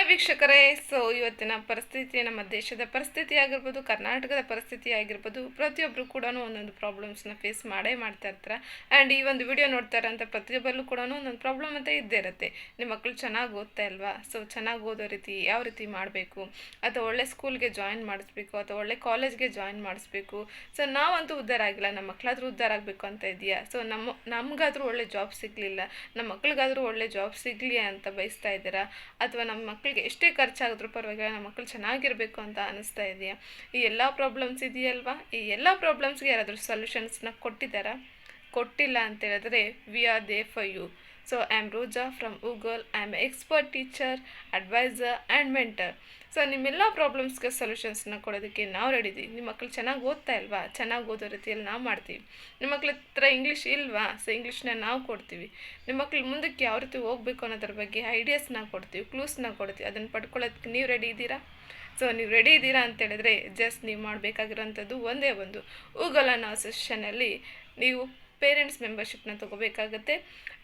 Hi ವೀಕ್ಷಕರೇ, so ಇವತ್ತಿನ ಪರಿಸ್ಥಿತಿ ನಮ್ಮ ದೇಶದ ಪರಿಸ್ಥಿತಿ ಆಗಿರ್ಬೋದು, ಕರ್ನಾಟಕದ ಪರಿಸ್ಥಿತಿ ಆಗಿರ್ಬೋದು ಪ್ರತಿಯೊಬ್ಬರು ಕೂಡ ಒಂದೊಂದು ಪ್ರಾಬ್ಲಮ್ಸ್ನ ಫೇಸ್ ಮಾಡೇ ಮಾಡ್ತಾ ಇರ್ತಾರೆ. ಆ್ಯಂಡ್ ಈ ಒಂದು ವಿಡಿಯೋ ನೋಡ್ತಾ ಅಂತ ಪ್ರತಿಯೊಬ್ಬರಲ್ಲೂ ಕೂಡ ಒಂದೊಂದು ಪ್ರಾಬ್ಲಮ್ ಅಂತ ಇದ್ದೇ ಇರುತ್ತೆ. ನಿಮ್ಮ ಮಕ್ಕಳು ಚೆನ್ನಾಗಿ ಓದ್ತಾ ಇಲ್ವಾ? ಸೊ ಚೆನ್ನಾಗಿ ಓದೋ ರೀತಿ ಯಾವ ರೀತಿ ಮಾಡಬೇಕು? ಅಥವಾ ಒಳ್ಳೆ ಸ್ಕೂಲ್ಗೆ ಜಾಯಿನ್ ಮಾಡಿಸ್ಬೇಕು? ಅಥವಾ ಒಳ್ಳೆ ಕಾಲೇಜ್ಗೆ ಜಾಯಿನ್ ಮಾಡಿಸ್ಬೇಕು? ಸೊ ನಾವಂತೂ ಉದ್ಧಾರ ಆಗಿಲ್ಲ. ನಮ್ಮ ಮಕ್ಕಳಾದರೂ ಉದ್ಧಾರ ಆಗಬೇಕು ಅಂತ ಇದೆಯಾ ಸೊ ನಮ್ಮ ನಮಗಾದರೂ ಒಳ್ಳೆ ಜಾಬ್ ಸಿಗಲಿಲ್ಲ. ನಮ್ಮ ಮಕ್ಕಳಿಗಾದರೂ ಒಳ್ಳೆ ಜಾಬ್ ಸಿಗಲಿ ಅಂತ ಬಯಸ್ತಾ ಇದ್ದೀರಾ? ಅಥವಾ ನಮ್ಮ ಮಕ್ಕಳಿಗೆ ಎಷ್ಟೇ ಖರ್ಚಾಗಿದ್ರೂ ಪರವಾಗಿಲ್ಲ, ನಮ್ಮ ಮಕ್ಕಳು ಚೆನ್ನಾಗಿರಬೇಕು ಅಂತ ಅನಿಸ್ತಾ ಇದೆಯಾ? ಈ ಎಲ್ಲ ಪ್ರಾಬ್ಲಮ್ಸ್ ಇದೆಯಲ್ವಾ? ಈ ಎಲ್ಲ ಪ್ರಾಬ್ಲಮ್ಸ್ಗೆ ಯಾರಾದರೂ ಸೊಲ್ಯೂಷನ್ಸ್ನ ಕೊಟ್ಟಿದ್ದಾರಾ? ಕೊಟ್ಟಿಲ್ಲ ಅಂತ ಹೇಳಿದ್ರೆ we are there for you so I am Roja from Google I am expert teacher advisor and mentor so ನಿಮ್ಮೆಲ್ಲ ಪ್ರಾಬ್ಲಮ್ಸ್ಗೆ ಸೊಲ್ಯೂಷನ್ಸ್ನ ಕೊಡೋದಕ್ಕೆ ನಾವು ರೆಡಿ ಇದ್ದೀವಿ ನಿಮ್ಮ ಮಕ್ಕಳು ಚೆನ್ನಾಗಿ ಓದ್ತಾ ಇಲ್ವಾ? ಚೆನ್ನಾಗಿ ಓದೋ ರೀತಿಯಲ್ಲಿ ನಾವು ಮಾಡ್ತೀವಿ. ನಿಮ್ಮ ಮಕ್ಳ ಹತ್ರ ಇಂಗ್ಲೀಷ್ ಇಲ್ವಾ? ಸೊ ಇಂಗ್ಲೀಷ್ನ ನಾವು ಕೊಡ್ತೀವಿ. ನಿಮ್ಮ ಮಕ್ಳು ಮುಂದಕ್ಕೆ ಯಾವ ರೀತಿ ಹೋಗಬೇಕು ಅನ್ನೋದ್ರ ಬಗ್ಗೆ ಐಡಿಯಾಸ್ನ ಕೊಡ್ತೀವಿ ಕ್ಲೂಸ್ನ ಕೊಡ್ತೀವಿ. ಅದನ್ನು ಪಡ್ಕೊಳ್ಳೋದಕ್ಕೆ ನೀವು ರೆಡಿ ಇದ್ದೀರಾ ಸೊ ನೀವು ರೆಡಿ ಇದ್ದೀರಾ ಅಂತೇಳಿದ್ರೆ ಜಸ್ಟ್ ನೀವು ಮಾಡಬೇಕಾಗಿರೋಂಥದ್ದು ಒಂದೇ ಒಂದು ಗೂಗಲ್ ಅನ್ನೋ ಸೆಷನಲ್ಲಿ ನೀವು ಪೇರೆಂಟ್ಸ್ ಮೆಂಬರ್ಶಿಪ್ನ ತೊಗೋಬೇಕಾಗುತ್ತೆ.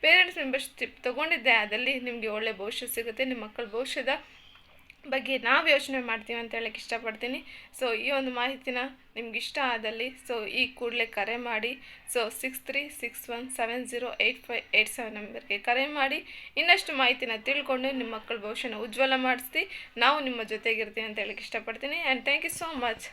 ಪೇರೆಂಟ್ಸ್ ಮೆಂಬರ್ಶಿಪ್ ತೊಗೊಂಡಿದ್ದೆ ಅದರಲ್ಲಿ ನಿಮಗೆ ಒಳ್ಳೆ ಭವಿಷ್ಯ ಸಿಗುತ್ತೆ ನಿಮ್ಮ ಮಕ್ಕಳ ಭವಿಷ್ಯದ ಬಗ್ಗೆ ನಾವು ಯೋಚನೆ ಮಾಡ್ತೀವಿ ಅಂತ ಹೇಳಕ್ಕೆ ಇಷ್ಟಪಡ್ತೀನಿ. ಸೊ ಈ ಒಂದು ಮಾಹಿತಿನ ನಿಮ್ಗೆ ಇಷ್ಟ ಆದಲ್ಲಿ ಸೊ ಈ ಕೂಡಲೇ ಕರೆ ಮಾಡಿ so six three six one seven zero eight five eight seven ನಂಬರ್ಗೆ ಕರೆ ಮಾಡಿ, ಇನ್ನಷ್ಟು ಮಾಹಿತಿನ ತಿಳ್ಕೊಂಡು ನಿಮ್ಮ ಮಕ್ಕಳ ಭವಿಷ್ಯನ ಉಜ್ವಲ ಮಾಡಿಸಿ, ನಾವು ನಿಮ್ಮ ಜೊತೆಗಿರ್ತೀವಿ ಅಂತ ಹೇಳಕ್ಕೆ ಇಷ್ಟಪಡ್ತೀನಿ. And thank you so much